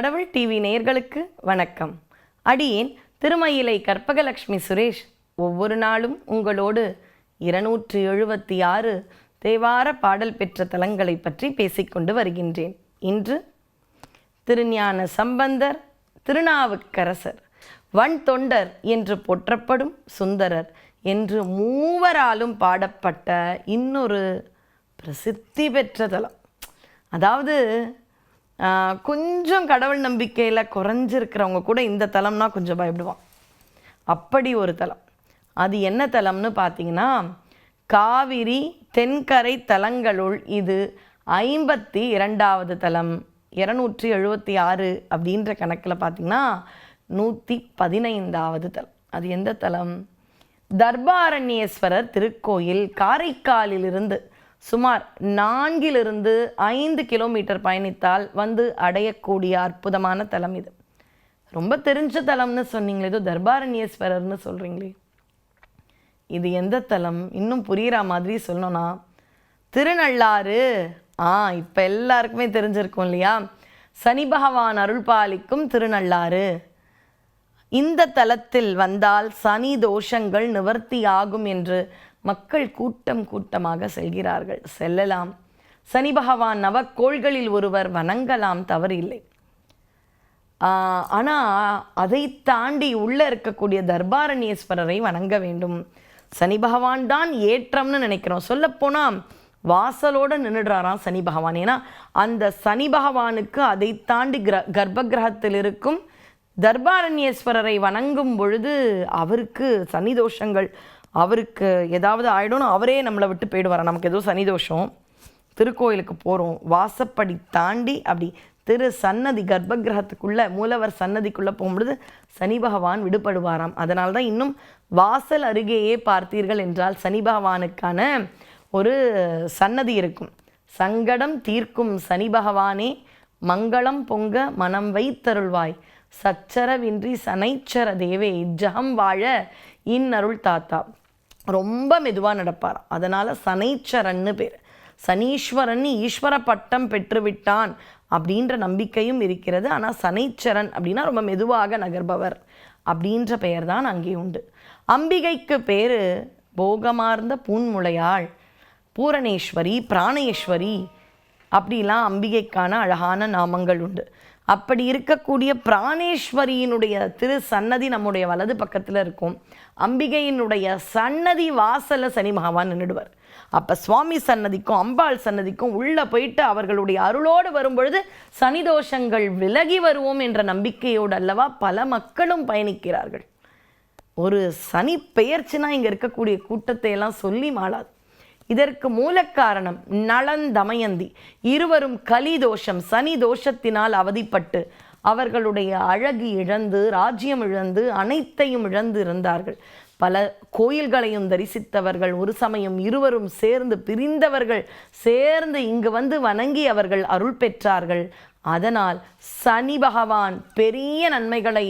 கடவுள் டிவி நேயர்களுக்கு வணக்கம். அடியேன் திருமயிலை கற்பகலட்சுமி சுரேஷ். ஒவ்வொரு நாளும் உங்களோடு இருநூற்று எழுபத்தி ஆறு தேவார பாடல் பெற்ற தலங்களை பற்றி பேசிக்கொண்டு வருகின்றேன். இன்று திருஞான சம்பந்தர் திருநாவுக்கரசர் வன் தொண்டர் என்று போற்றப்படும் சுந்தரர் என்று மூவராலும் பாடப்பட்ட இன்னொரு பிரசித்தி பெற்ற தலம். அதாவது கொஞ்சம் கடவுள் நம்பிக்கையில் குறைஞ்சிருக்கிறவங்க கூட இந்த தலம்னா கொஞ்சம் பயப்படுவான். அப்படி ஒரு தலம். அது என்ன தலம்னு பார்த்தீங்கன்னா காவிரி தென்கரை தலங்களுள் இது ஐம்பத்தி இரண்டாவது தலம். இரநூற்றி எழுபத்தி ஆறு அப்படின்ற கணக்கில் பார்த்தீங்கன்னா நூற்றி பதினைந்தாவது தலம். அது எந்த தலம்? தர்பாரண்யேஸ்வரர் திருக்கோயில் காரைக்காலிலிருந்து சுமார் நான்கிலிருந்து ஐந்து கிலோமீட்டர் பயணித்தால் வந்து அடையக்கூடிய அற்புதமான தலம் இது. ரொம்ப தெரிஞ்ச தலம்னு சொன்னீங்களே ஏதோ தர்பாரண்யேஸ்வரர்னு சொல்கிறீங்களே இது எந்த தலம்? இன்னும் புரிகிற மாதிரி சொல்லணும்னா திருநள்ளாறு. ஆ இப்போ எல்லாருக்குமே தெரிஞ்சிருக்கும் இல்லையா? சனி பகவான் அருள் பாலிக்கும் திருநள்ளாறு. இந்த தலத்தில் வந்தால் சனி தோஷங்கள் நிவர்த்தியாகும் என்று மக்கள் கூட்டம் கூட்டமாக செல்கிறார்கள். செல்லலாம். சனி பகவான் நவக்கோள்களில் ஒருவர் வணங்கலாம் தவறில்லை. ஆனால் அதை தாண்டி உள்ளே இருக்கக்கூடிய தர்பாரண்யேஸ்வரரை வணங்க வேண்டும். சனி பகவான் தான் ஏற்றம்னு நினைக்கிறோம். சொல்லப்போனால் வாசலோட நின்றுடுறாராம் சனி பகவான். ஏன்னா அந்த சனி பகவானுக்கு அதை தாண்டி கிர கர்ப்ப கிரகத்தில் இருக்கும் தர்பாரண்யேஸ்வரரை வணங்கும் பொழுது அவருக்கு சனி தோஷங்கள் அவருக்கு ஏதாவது ஆயிடும்னு அவரே நம்மளை விட்டு போயிடுவாராம் நமக்கு ஏதோ சனிதோஷம் திருக்கோயிலுக்கு போகிறோம் வாசப்படி தாண்டி அப்படி திரு சன்னதி கர்ப்பகிரகத்துக்குள்ளே மூலவர் சன்னதிக்குள்ளே போகும்பொழுது சனி பகவான் விடுபடுவாராம். அதனால தான் இன்னும் வாசல் அருகேயே பார்த்தீர்கள் என்றால் சனி பகவானுக்கான ஒரு சன்னதி இருக்கும். சங்கடம் தீர்க்கும் சனி பகவானே மங்களம் பொங்க மனம் வைத்தருள்வாய். சச்சரவின்றி சனைச்சர தேவே இஜகம் வாழ இன்னருள் தாத்தா. ரொம்ப மெதுவாக நடப்பார் அதனால் சனைச்சரன்னு பேர். சனீஸ்வரன் ஈஸ்வர பட்டம் பெற்றுவிட்டான் அப்படின்ற நம்பிக்கையும் இருக்கிறது. ஆனால் சனைச்சரன் அப்படின்னா ரொம்ப மெதுவாக நகர்பவர் அப்படின்ற பெயர் தான் அங்கே உண்டு. அம்பிகைக்கு பேர் போகமார்ந்த பூன்முளையாள் பூரணேஸ்வரி பிராணேஸ்வரி அப்படிலாம் அம்பிகைக்கான அழகான நாமங்கள் உண்டு. அப்படி இருக்கக்கூடிய பிராணேஸ்வரியினுடைய திரு சன்னதி நம்முடைய வலது பக்கத்தில் இருக்கும். அம்பிகையினுடைய சன்னதி வாசல்ல சனி பகவான் நின்றுடுவார் அப்போ சுவாமி சன்னதிக்கும் அம்பாள் சன்னதிக்கும் உள்ளே போயிட்டு அவர்களுடைய அருளோடு வரும்பொழுது சனி தோஷங்கள் விலகி வருவோம் என்ற நம்பிக்கையோடு அல்லவா பல மக்களும் பயணிக்கிறார்கள். ஒரு சனி பெயர்ச்சினா இங்கே இருக்கக்கூடிய கூட்டத்தை எல்லாம் சொல்லி மாளாது. இதற்கு மூல காரணம் நளன் தமயந்தி இருவரும் கலி தோஷம் சனி தோஷத்தினால் அவதிப்பட்டு அவர்களுடைய அழகு இழந்து ராஜ்யம் இழந்து அனைத்தையும் இழந்து இருந்தார்கள் பல கோயில்களையும் தரிசித்தவர்கள் ஒரு சமயம் இருவரும் சேர்ந்து பிரிந்தவர்கள் சேர்ந்து இங்கு வந்து வணங்கி அவர்கள் அருள் பெற்றார்கள். அதனால் சனி பகவான் பெரிய நன்மைகளை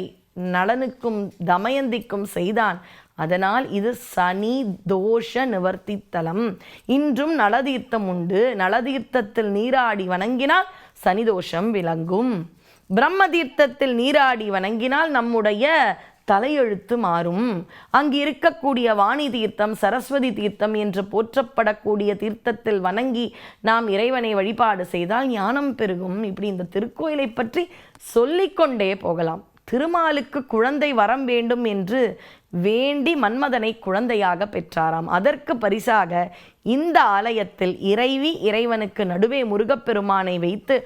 நலனுக்கும் தமயந்திக்கும் செய்தான். அதனால் இது சனி தோஷ நிவர்த்தி தலம் இன்றும் நலதீர்த்தம் உண்டு. நலதீர்த்தத்தில் நீராடி வணங்கினால் சனி தோஷம் விளங்கும். பிரம்ம தீர்த்தத்தில் நீராடி வணங்கினால் நம்முடைய தலையெழுத்து மாறும். அங்கு இருக்கக்கூடிய வாணி தீர்த்தம் சரஸ்வதி தீர்த்தம் என்று போற்றப்படக்கூடிய தீர்த்தத்தில் வணங்கி நாம் இறைவனை வழிபாடு செய்தால் ஞானம் பெருகும். இப்படி இந்த திருக்கோயிலை பற்றி சொல்லிக்கொண்டே போகலாம். திருமாலுக்கு குழந்தை வரம் வேண்டும் என்று வேண்டி மன்மதனை குழந்தையாக பெற்றாராம். அதற்கு பரிசாக இந்த ஆலயத்தில் இறைவி இறைவனுக்கு நடுவே முருகப்பெருமானை வைத்து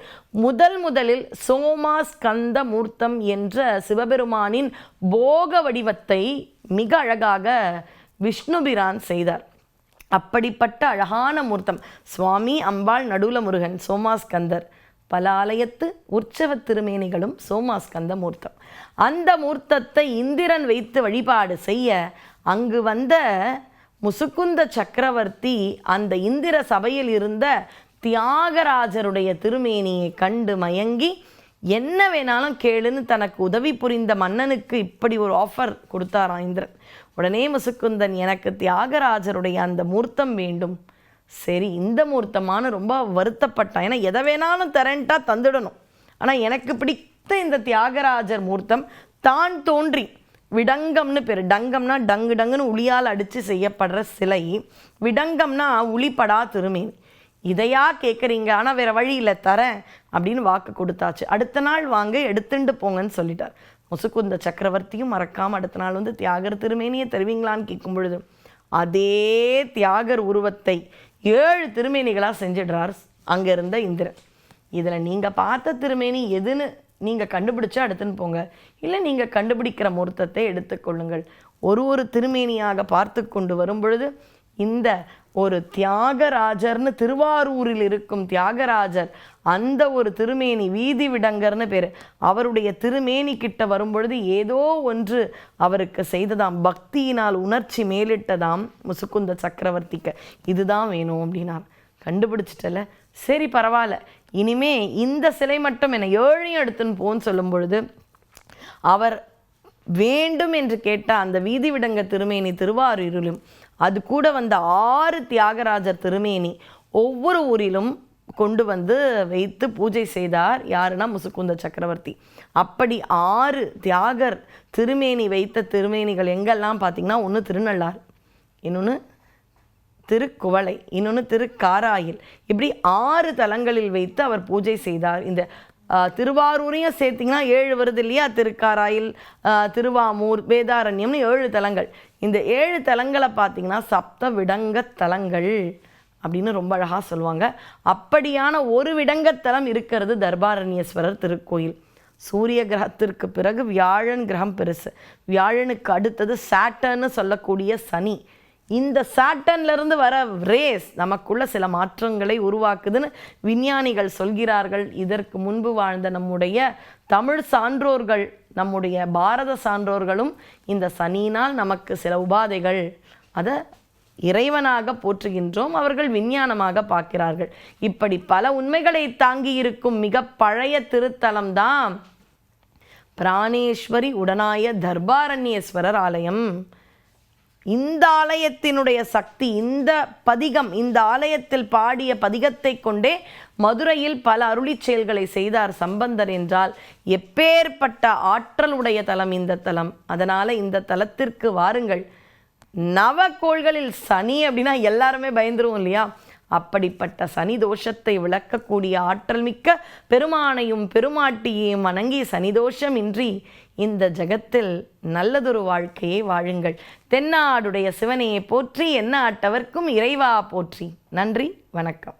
முதல் முதலில் சோமாஸ்கந்த மூர்த்தம் என்ற சிவபெருமானின் போக வடிவத்தை மிக அழகாக விஷ்ணுபிரான் செய்தார். அப்படிப்பட்ட அழகான மூர்த்தம். சுவாமி அம்பாள் நடுவுல முருகன் சோமாஸ்கந்தர். பல ஆலயத்து உற்சவ திருமேனிகளும் சோமாஸ்கந்த மூர்த்தம் அந்த மூர்த்தத்தை இந்திரன் வைத்து வழிபாடு செய்ய அங்கு வந்த முசுக்குந்த சக்கரவர்த்தி அந்த இந்திர சபையில் இருந்த தியாகராஜருடைய திருமேனியை கண்டு மயங்கி என்ன வேணாலும் கேளுன்னு தனக்கு உதவி புரிந்த மன்னனுக்கு இப்படி ஒரு ஆஃபர் கொடுத்தாராம் இந்திரன். உடனே முசுக்குந்தன் எனக்கு தியாகராஜருடைய அந்த மூர்த்தம் வேண்டும். சரி இந்த முகூர்த்தமான ரொம்ப வருத்தப்பட்டான். ஏன்னா எதை வேணாலும் தரேன்ட்டா தந்துடணும். ஆனால் எனக்கு பிடித்த இந்த தியாகராஜர் மூர்த்தம் தான் தோன்றி விடங்கம்னு பேர். டங்கம்னா டங்கு டங்குன்னு உளியால் அடித்து செய்யப்படுற சிலை. விடங்கம்னா உளிப்படா திருமேனி. இதையா கேட்குறீங்க ஆனால் வேறு வழி இல்லை தரேன் அப்படின்னு வாக்கு கொடுத்தாச்சு. அடுத்த நாள் வாங்க எடுத்துட்டு போங்கன்னு சொல்லிட்டார். முசுக்குந்த சக்கரவர்த்தியும் மறக்காமல் அடுத்த நாள் வந்து தியாகர் திருமேனியை தருவீங்களான்னு கேட்கும் பொழுது அதே தியாகர் உருவத்தை ஏழு திருமேனிகளாக செஞ்சிடுறார் அங்கே இருந்த இந்திரன். இதில் நீங்கள் பார்த்த திருமேனி எதுன்னு நீங்கள் கண்டுபிடிச்சா எடுத்துன்னு போங்க. இல்லை நீங்கள் கண்டுபிடிக்கிற முகூர்த்தத்தை எடுத்துக்கொள்ளுங்கள் ஒரு ஒரு திருமேனியாக பார்த்து கொண்டு வரும் பொழுது இந்த ஒரு தியாகராஜர்னு திருவாரூரில் இருக்கும் தியாகராஜர் அந்த ஒரு திருமேனி வீதி விடங்கர்னு பேர். அவருடைய திருமேனி கிட்ட வரும்பொழுது ஏதோ ஒன்று அவருக்கு செய்ததாம். பக்தியினால் உணர்ச்சி மேலிட்டதாம் முசுக்குந்த சக்கரவர்த்திக்கு. இதுதான் வேணும் அப்படின்னார். கண்டுபிடிச்சிட்டல. சரி பரவாயில்ல. இனிமே இந்த சிலை மட்டும் என்னை ஏழையும் எடுத்துன்னு போன்னு சொல்லும் பொழுது அவர் வேண்டும் என்று கேட்ட அந்த வீதி விடங்க திருமேனி திருவாரூரிலும் அது கூட வந்த ஆறு தியாகராஜர் திருமேனி ஒவ்வொரு ஊரிலும் கொண்டு வந்து வைத்து பூஜை செய்தார். யாருன்னா முசுக்குந்த சக்கரவர்த்தி. அப்படி ஆறு தியாகர் திருமேனி வைத்த திருமேனிகள் எங்கெல்லாம் பார்த்தீங்கன்னா ஒன்று திருநள்ளார் இன்னொன்று திருக்குவளை இன்னொன்று திருக்காராயில். இப்படி ஆறு தலங்களில் வைத்து அவர் பூஜை செய்தார். இந்த திருவாரூரையும் சேர்த்திங்கன்னா ஏழு வருது இல்லையா? திருக்காராயில் திருவாமூர் வேதாரண்யம்னு ஏழு தலங்கள். இந்த ஏழு தலங்களை பார்த்தீங்கன்னா சப்த விடங்க தலங்கள் அப்படின்னு ரொம்ப அழகாக சொல்லுவாங்க. அப்படியான ஒரு விடங்கத்தலம் இருக்கிறது தர்பாரண்யேஸ்வரர் திருக்கோயில். சூரிய கிரகத்திற்கு பிறகு வியாழன் கிரகம் பெருசு. வியாழனுக்கு அடுத்தது சாட்டர்ன்னு சொல்லக்கூடிய சனி. இந்த சாட்டன்லேருந்து வர ரேஸ் நமக்குள்ள சில மாற்றங்களை உருவாக்குதுன்னு விஞ்ஞானிகள் சொல்கிறார்கள். இதற்கு முன்பு வாழ்ந்த நம்முடைய தமிழ் சான்றோர்கள் நம்முடைய பாரத சான்றோர்களும் இந்த சனியினால் நமக்கு சில உபாதைகள். அதை இறைவனாக போற்றுகின்றோம் அவர்கள் விஞ்ஞானமாக பார்க்கிறார்கள். இப்படி பல உண்மைகளை தாங்கி இருக்கும் மிக பழைய திருத்தலம்தான் பிராணேஸ்வரி உடனாய தர்பாரண்யேஸ்வரர் ஆலயம். இந்த ஆலயத்தினுடைய சக்தி இந்த பதிகம் இந்த ஆலயத்தில் பாடிய பதிகத்தை கொண்டே மதுரையில் பல அருளி செயல்களை செய்தார் சம்பந்தர் என்றால் எப்பேற்பட்ட ஆற்றல் உடைய தலம் இந்த தலம். அதனால இந்த தலத்திற்கு வாருங்கள். நவக்கோள்களில் சனி அப்படின்னா எல்லாருமே பயந்துருவோம் இல்லையா? அப்படிப்பட்ட சனி தோஷத்தை விளக்கக்கூடிய ஆற்றல் மிக்க பெருமானையும் பெருமாட்டியையும் வணங்கி சனிதோஷமின்றி இந்த ஜகத்தில் நல்லதொரு வாழ்க்கையை வாழுங்கள். தென்னாடுடைய சிவனையை போற்றி என்ன ஆட்டவர்க்கும் இறைவா போற்றி. நன்றி வணக்கம்.